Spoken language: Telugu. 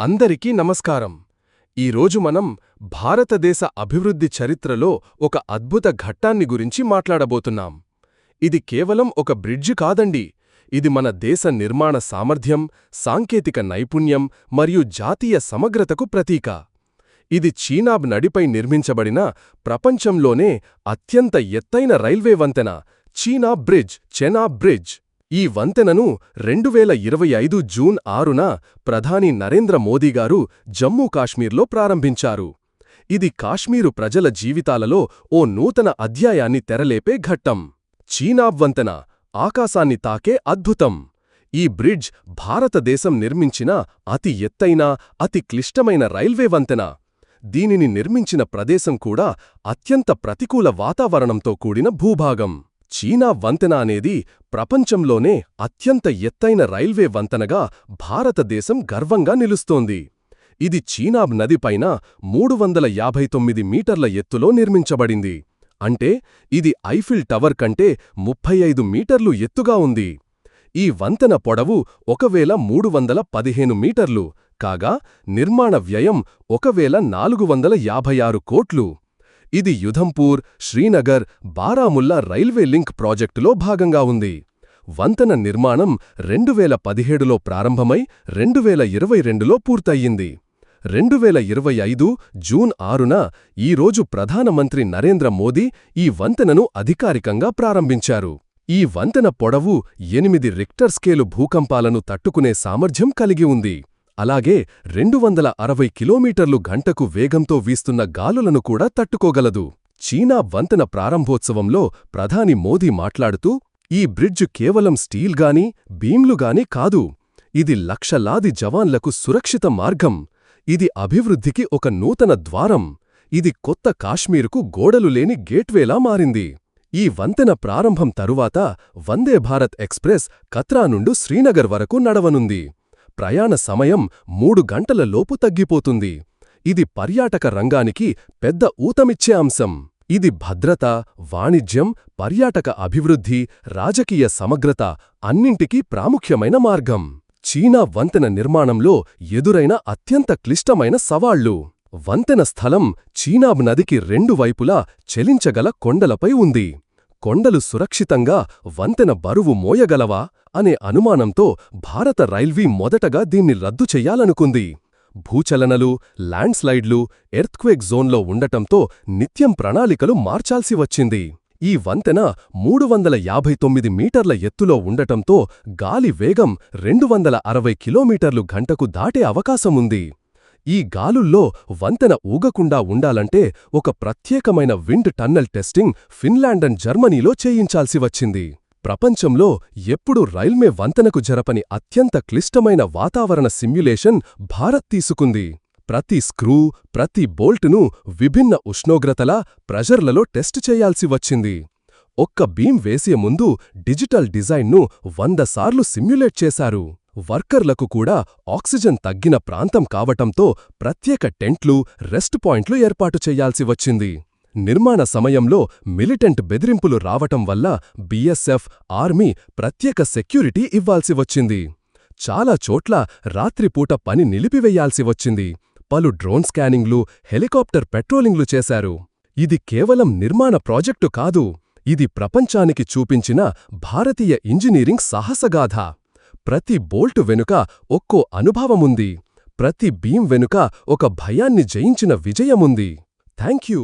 అందరికీ నమస్కారం. ఈరోజు మనం భారతదేశ అభివృద్ధి చరిత్రలో ఒక అద్భుత ఘట్టాన్ని గురించి మాట్లాడబోతున్నాం. ఇది కేవలం ఒక బ్రిడ్జి కాదండి. ఇది మన దేశ నిర్మాణ సామర్థ్యం సాంకేతిక నైపుణ్యం మరియు జాతీయ సమగ్రతకు ప్రతీక. ఇది చీనాబ్ నడిపై నిర్మించబడిన ప్రపంచంలోనే అత్యంత ఎత్తైన రైల్వే వంతెన చీనా బ్రిడ్జ్ చెనా బ్రిడ్జ్. ఈ వంతెనను రెండువేల ఇరవై ఐదు జూన్ ఆరున ప్రధాని నరేంద్ర మోదీగారు జమ్మూ కాశ్మీర్లో ప్రారంభించారు. ఇది కాశ్మీరు ప్రజల జీవితాలలో ఓ నూతన అధ్యాయాన్ని తెరలేపే ఘట్టం. చీనాబ్ వంతెన ఆకాశాన్ని తాకే అద్భుతం. ఈ బ్రిడ్జ్ భారతదేశం నిర్మించిన అతి ఎత్తైన అతి క్లిష్టమైన రైల్వే వంతెన. దీనిని నిర్మించిన ప్రదేశం కూడా అత్యంత ప్రతికూల వాతావరణంతో కూడిన భూభాగం. చీనా వంతెన అనేది ప్రపంచంలోనే అత్యంత ఎత్తైన రైల్వే వంతెనగా భారతదేశం గర్వంగా నిలుస్తోంది. ఇది చీనాబ్ నదిపైన మూడు వందల యాభై తొమ్మిది మీటర్ల ఎత్తులో నిర్మించబడింది. అంటే ఇది ఐఫిల్ టవర్ కంటే ముప్పై ఐదు మీటర్లు ఎత్తుగా ఉంది. ఈ వంతెన పొడవు ఒకవేల మూడు వందల పదిహేను మీటర్లు కాగా నిర్మాణ వ్యయం ఒకవేల నాలుగు వందల యాభై ఆరు కోట్లు. ఇది యుధంపూర్ శ్రీనగర్ బారాముల్లా రైల్వే లింక్ ప్రాజెక్టులో భాగంగా ఉంది. వంతెన నిర్మాణం రెండువేల పదిహేడులో ప్రారంభమై రెండువేల ఇరవై రెండులో పూర్తయింది రెండువేల ఇరవై ఐదు జూన్ ఆరున ఈరోజు ప్రధానమంత్రి నరేంద్ర మోదీ ఈ వంతెనను అధికారికంగా ప్రారంభించారు. ఈ వంతెన పొడవు ఎనిమిది రిక్టర్ స్కేలు భూకంపాలను తట్టుకునే సామర్థ్యం కలిగి ఉంది. అలాగే రెండు వందల అరవై కిలోమీటర్లు గంటకు వేగంతో వీస్తున్న గాలులను కూడా తట్టుకోగలదు. చీనా వంతెన ప్రారంభోత్సవంలో ప్రధాని మోదీ మాట్లాడుతూ ఈ బ్రిడ్జ్ కేవలం స్టీల్గాని బీమ్లుగాని కాదు ఇది లక్షలాది జవాన్లకు సురక్షిత మార్గం ఇది అభివృద్ధికి ఒక నూతన ద్వారం ఇది కొత్త కాశ్మీరుకు గోడలు లేని గేట్వేలా మారింది. ఈ వంతెన ప్రారంభం తరువాత వందే భారత్ ఎక్స్ప్రెస్ కత్రా నుండు శ్రీనగర్ వరకు నడవనుంది. ప్రయాణ సమయం మూడు గంటల లోపు తగ్గిపోతుంది. ఇది పర్యాటక రంగానికి పెద్ద ఊతమిచ్చే అంశం. ఇది భద్రత వాణిజ్యం పర్యాటక అభివృద్ధి రాజకీయ సమగ్రత అన్నింటికీ ప్రాముఖ్యమైన మార్గం. చీనా వంతెన నిర్మాణంలో ఎదురైన అత్యంత క్లిష్టమైన సవాళ్ళు. వంతెన స్థలం చీనాబ్ నదికి రెండు వైపులా చెలించగల కొండలపై ఉంది. కొండలు సురక్షితంగా వంతెన బరువు మోయగలవా? అనే అనుమానంతో భారత రైల్వీ మొదటగా దీన్ని రద్దు చెయ్యాలనుకుంది భూచలనలు ల్యాండ్స్లైడ్లు ఎర్త్క్వేక్ జోన్లో ఉండటంతో నిత్యం ప్రణాళికలు మార్చాల్సి వచ్చింది. ఈ వంతెన మూడు వందల యాభై తొమ్మిది మీటర్ల ఎత్తులో ఉండటంతో గాలి వేగం రెండు వందల అరవై కిలోమీటర్లు గంటకు దాటే అవకాశముంది ఈ గాలుల్లో వంతెన ఊగకుండా ఉండాలంటే ఒక ప్రత్యేకమైన wind tunnel testing Finland and జర్మనీలో చేయించాల్సి వచ్చింది. ప్రపంచంలో ఎప్పుడు రైల్వే వంతెనకు జరపని అత్యంత క్లిష్టమైన వాతావరణ సిమ్యులేషన్ భారత్ తీసుకుంది. ప్రతి స్క్రూ ప్రతి బోల్టును విభిన్న ఉష్ణోగ్రతల ప్రెషర్లలో టెస్ట్ చేయాల్సి వచ్చింది. ఒక్క బీమ్ వేసే ముందు డిజిటల్ డిజైన్ను వంద సార్లు సిమ్యులేట్ చేశారు. వర్కర్లకు కూడా ఆక్సిజన్ తగ్గిన ప్రాంతం కావటంతో ప్రత్యేక టెంట్లు రెస్ట్ పాయింట్లు ఏర్పాటు చేయాల్సి వచ్చింది. నిర్మాణ సమయంలో మిలిటెంట్ బెదిరింపులు రావటం వల్ల బీఎస్ఎఫ్ ఆర్మీ ప్రత్యేక సెక్యూరిటీ ఇవ్వాల్సి వచ్చింది. చాలా చోట్ల రాత్రిపూట పని నిలిపివేయాల్సి వచ్చింది. పలు డ్రోన్ స్కానింగ్లు హెలికాప్టర్ పెట్రోలింగ్లు చేశారు. ఇది కేవలం నిర్మాణ ప్రాజెక్టు కాదు ఇది ప్రపంచానికి చూపించిన భారతీయ ఇంజనీరింగ్ సాహసగాథ. ప్రతి బోల్టు వెనుక ఒక్కో అనుభవముంది ప్రతి బీం వెనుక ఒక భయాన్ని జయించిన విజయముంది. థ్యాంక్యూ